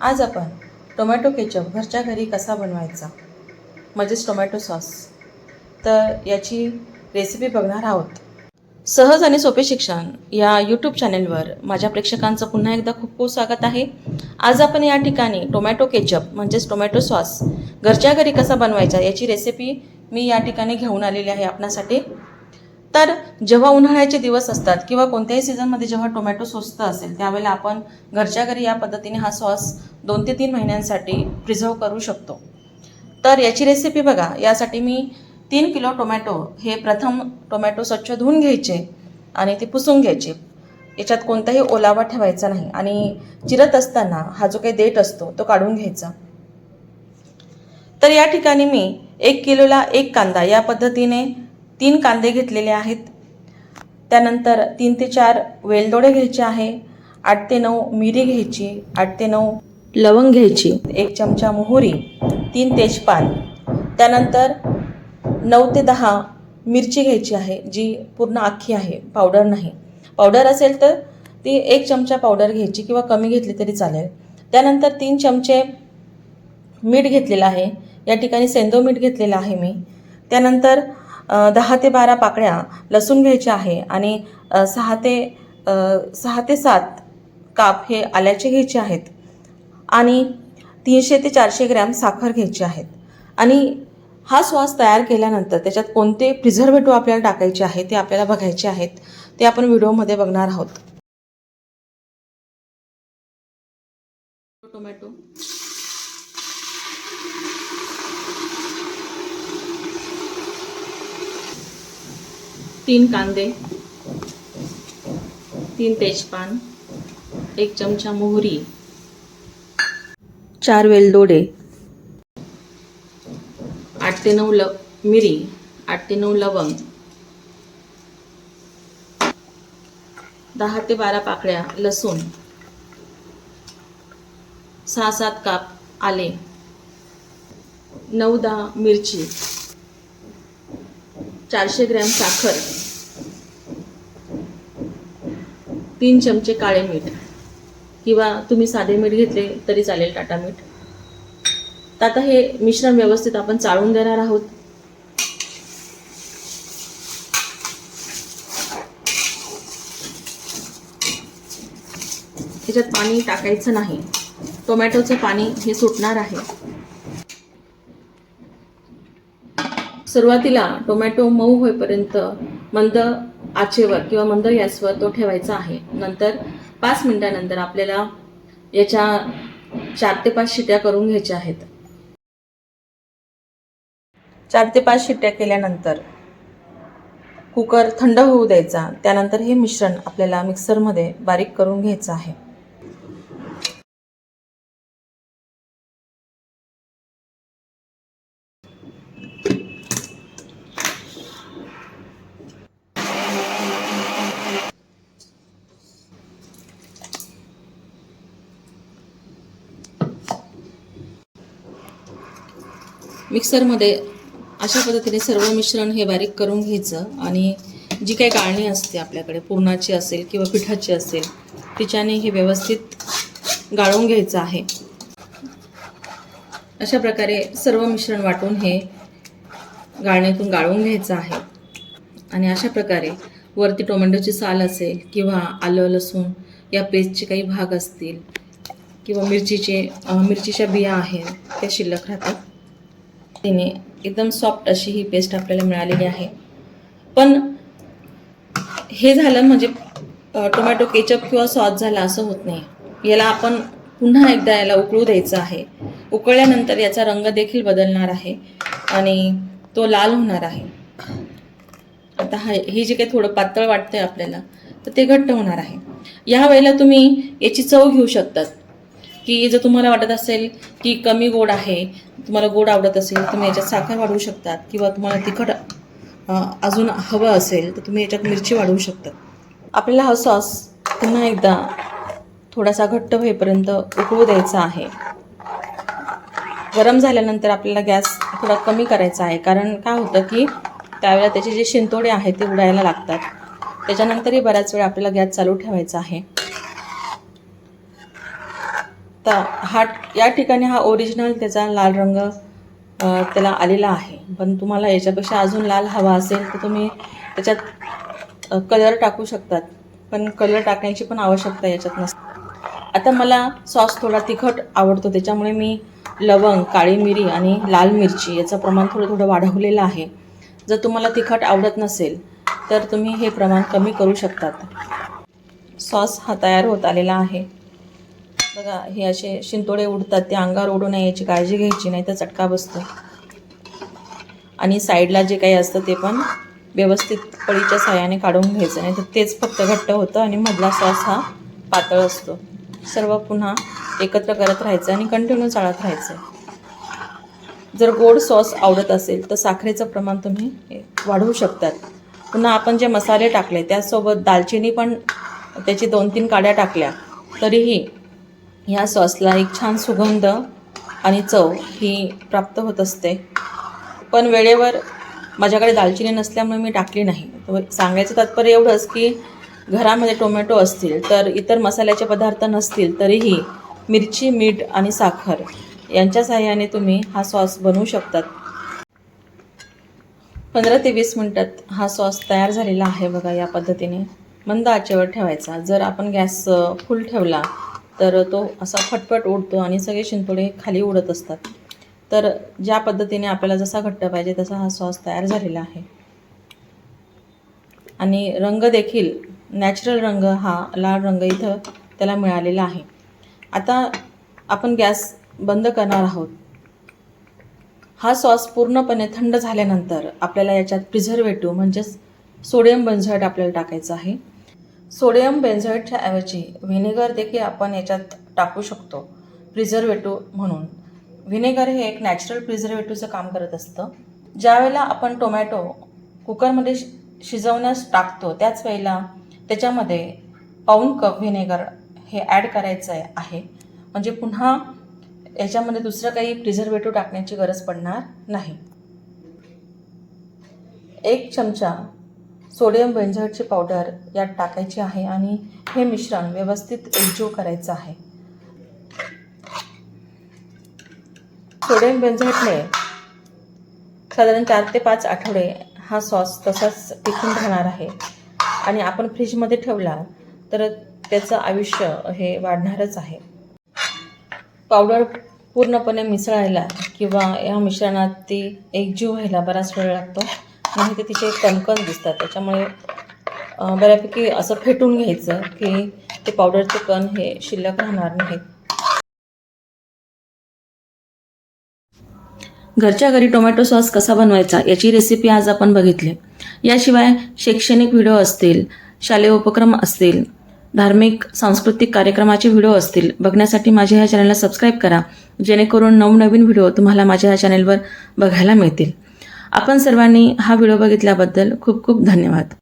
आज आपण tomato ketchup घरच्या घरी कसा बनवायचा? म्हणजेच टोमॅटो सॉस. तर याची रेसिपी बघणार आहोत. सहज आणि सोपे शिक्षण या यूट्यूब चॅनेलवर माझ्या प्रेक्षकांचं पुन्हा एकदा खूप खूप स्वागत आहे. आज आपण या ठिकाणी टोमॅटो केचप म्हणजेच टोमॅटो सॉस घरच्या घरी कसा बनवायचा याची रेसिपी मी या ठिकाणी घेऊन आलेली आहे आपणासाठी. तर जेव्हा उन्हाळ्याचे दिवस असतात किंवा कोणत्याही सीझनमध्ये जेव्हा टोमॅटो स्वस्त असेल त्यावेळेला आपण घरच्या घरी या पद्धतीने हा सॉस दोन ते तीन महिन्यांसाठी प्रिझर्व करू शकतो. तर याची रेसिपी बघा. यासाठी मी तीन किलो टोमॅटो हे प्रथम टोमॅटो स्वच्छ धुवून घ्यायचे आणि ते पुसून घ्यायचे. याच्यात कोणताही ओलावा ठेवायचा नाही आणि चिरत असताना हा जो काही देठ असतो तो काढून घ्यायचा. तर या ठिकाणी मी एक किलोला एक कांदा या पद्धतीने तीन कांदे घेतलेले आहेत. त्यानंतर तीन ते चार वेलदोडे घ्यायचे आहे. आठ ते नऊ मिरी घ्यायची. आठ ते नऊ लवंग घ्यायची. एक चमचा मोहरी. तीन तेजपान. त्यानंतर नऊ ते दहा मिरची घ्यायची आहे जी पूर्ण अख्खी आहे पावडर नाही. पावडर असेल तर ती एक चमचा पावडर घ्यायची किंवा कमी घेतली तरी चालेल. त्यानंतर तीन चमचे मीठ घेतलेलं आहे. या ठिकाणी सेंदो मीठ घेतलेलं आहे मी. त्यानंतर दहा ते बारा पाकळ्या लसूण घ्यायच्या आहे आणि सहा ते सहा ते सात काप हे आल्याचे घ्यायचे आहेत. आणि तीनशे ते चारशे ग्रॅम साखर घ्यायची आहेत. आणि हा श्वास तयार केल्यानंतर त्याच्यात कोणते प्रिझर्वेटिव्ह आपल्याला टाकायचे आहे ते आपल्याला बघायचे आहेत ते आपण व्हिडिओमध्ये बघणार आहोत टोमॅटो तीन कांदे तीन तेजपान एक चमचा मोहरी चार वेलदोडे आठ ते नऊ ल मिरी आठ ते नऊ लवंग दहा ते बारा पाकळ्या लसूण सहा सात काप आले नऊ दहा मिरची चारशे ग्रॅम साखर तीन चमचे काळे मीठ. किंवा तुम्ही साधे मीठ घेतले तरी चालेल टाटा मीठ. तर आता हे मिश्रण व्यवस्थित आपण चाळून देणार आहोत. त्याच्यात पाणी टाकायचं नाही. टोमॅटोचं पाणी हे सुटणार आहे. सुरुवातीला टोमॅटो मऊ होईपर्यंत मंद आचेवर किंवा मंद गॅसवर तो ठेवायचा आहे. नंतर पाच मिनिटानंतर आपल्याला याच्या चार ते पाच शिट्या करून घ्यायच्या आहेत. चार ते पाच शिट्ट्या केल्यानंतर कुकर थंड होऊ द्यायचा. त्यानंतर हे मिश्रण आपल्याला मिक्सरमध्ये बारीक करून घ्यायचं आहे. मिक्सरमध्ये अशा पद्धतीने सर्व मिश्रण हे बारीक करून घ्यायचं आणि जी काही गाळणी असते आपल्याकडे पुरणाची असेल किंवा पिठाची असेल तिच्याने हे व्यवस्थित गाळून घ्यायचं आहे. अशा प्रकारे सर्व मिश्रण वाटून हे गाळणीतून गाळून घ्यायचं आहे. आणि अशा प्रकारे वरती टोमॅटोची साल असेल किंवा आलं लसूण या पेस्टचे काही भाग असतील किंवा मिरचीचे मिरचीच्या बिया आहेत त्या शिल्लक राहतात. तिने एकदम सॉफ्ट अशी ही पेस्ट आपल्याला मिळालेली आहे. पण हे झालं म्हणजे टोमॅटो केचप किंवा सॉस झाला असं होत नाही. याला आपण पुन्हा एकदा याला उकळू द्यायचं आहे. उकळल्यानंतर याचा रंग देखील बदलणार आहे आणि तो लाल होणार आहे. आता हा हे जे काही थोडं पातळ वाटतंय आपल्याला तर ते घट्ट होणार आहे. या वेळेला तुम्ही याची चव घेऊ शकतात. की जर तुम्हाला वाटत असेल की कमी गोड आहे तुम्हाला गोड आवडत असेल तुम्ही याच्यात साखर वाढवू शकतात किंवा तुम्हाला तिखट अजून हवं असेल तर तुम्ही याच्यात मिरची वाढवू शकतात आपल्याला हा सॉस पुन्हा एकदा थोडासा घट्ट होईपर्यंत उकळू द्यायचा आहे. गरम झाल्यानंतर आपल्याला गॅस थोडा कमी करायचा आहे कारण काय होतं की त्यावेळेला त्याचे जे शिंतोडे आहेत ते उडायला लागतात. त्याच्यानंतरही बऱ्याच वेळ आपल्याला गॅस चालू ठेवायचा आहे. तर हा या ठिकाणी हा ओरिजिनल त्याचा लाल रंग त्याला आलेला आहे. पण तुम्हाला याच्यापेक्षा अजून लाल हवा असेल तर तुम्ही त्याच्यात कलर टाकू शकतात. पण कलर टाकण्याची पण आवश्यकता याच्यात नसते आता मला सॉस थोडा तिखट आवडतो. त्याच्यामुळे मी लवंग काळी मिरी आणि लाल मिरची याचं प्रमाण थोडं थोडं वाढवलेलं आहे. जर तुम्हाला तिखट आवडत नसेल तर तुम्ही हे प्रमाण कमी करू शकतात. सॉस हा तयार होत आलेला आहे. बघा हे असे शिंतोडे उडतात ते अंगावर उडू नये याची काळजी घ्यायची नाही तर चटका बसतो. आणि साईडला जे काही असतं ते पण व्यवस्थित पळीच्या साह्याने काढून घ्यायचं नाही तर तेच फक्त घट्ट होतं आणि मधला सॉस हा पातळ असतो. सर्व पुन्हा एकत्र करत राहायचं आणि कंटिन्यू चाळत राहायचं. जर गोड सॉस आवडत असेल तर साखरेचं प्रमाण तुम्ही वाढवू शकतात. पुन्हा आपण जे मसाले टाकले त्यासोबत दालचिनी पण त्याची दोन तीन काड्या टाकल्या तरीही ह्या सॉसला एक छान सुगंध आणि चव ही प्राप्त होत असते. पण वेळेवर माझ्याकडे दालचिनी नसल्यामुळे मी टाकली नाही. तर सांगायचं तात्पर्य एवढंच की घरामध्ये टोमॅटो असतील तर इतर मसाल्याचे पदार्थ नसतील तरीही मिरची मीठ आणि साखर यांच्या साहाय्याने तुम्ही हा सॉस बनवू शकतात. पंधरा ते वीस मिनटात हा सॉस तयार झालेला आहे बघा या पद्धतीने. मंद आचेवर ठेवायचा. जर आपण गॅस फुल ठेवला तर तो असा फटफट उडतो आणि सगळे शिंतोडे खाली उडत असतात. तर ज्या पद्धतीने आपल्याला जसा घट्ट पाहिजे तसा हा सॉस तयार झालेला आहे. आणि रंग देखील नॅचरल रंग हा लाल रंग इथं त्याला मिळालेला आहे. आता आपण गॅस बंद करणार आहोत. हा सॉस पूर्णपणे थंड झाल्यानंतर आपल्याला याच्यात प्रिझर्वेटिव्ह म्हणजेच सोडियम बन्झर्ट आपल्याला टाकायचं आहे. सोडियम बेन्झाईटच्या ऐवजी व्हिनेगर देखील आपण याच्यात टाकू शकतो प्रिझर्वेटिव्ह म्हणून. व्हिनेगर हे एक नॅचरल प्रिझर्वेटिव्हचं काम करत असतं. ज्यावेळेला आपण टोमॅटो कुकरमध्ये शि शिजवण्यास टाकतो त्याच वेळेला त्याच्यामध्ये पाऊण कप व्हिनेगर हे ॲड करायचं आहे. म्हणजे पुन्हा याच्यामध्ये दुसरं काही प्रिझर्वेटिव्ह टाकण्याची गरज पडणार नाही. एक चमचा सोडियम बेंझाटची पावडर यात टाकायची आहे आणि हे मिश्रण व्यवस्थित एकजीव करायचं आहे. सोडियम बेंझाटने साधारण चार ते पाच आठवडे हा सॉस तसाच टिकून राहणार आहे. आणि आपण फ्रीजमध्ये ठेवला तर त्याचं आयुष्य हे वाढणारच आहे. पावडर पूर्णपणे मिसळायला किंवा या मिश्रणात ती एकजीव व्हायला बराच वेळ लागतो. म्हणजे नाही तर तिचे कणकण दिसतात. त्याच्यामुळे बऱ्यापैकी असं फेटून घ्यायचं की ते पावडरचे कण हे शिल्लक राहणार नाहीत घरच्या घरी टोमॅटो सॉस कसा बनवायचा याची रेसिपी आज आपण बघितली. याशिवाय शैक्षणिक व्हिडिओ असतील शालेय उपक्रम असतील धार्मिक सांस्कृतिक कार्यक्रमाचे व्हिडिओ असतील बघण्यासाठी माझ्या ह्या चॅनलला सबस्क्राईब करा. जेणेकरून नवनवीन व्हिडिओ तुम्हाला माझ्या ह्या चॅनलवर बघायला मिळतील. आपण सर्वांनी हा व्हिडिओ बघितल्याबद्दल खूप खूप धन्यवाद.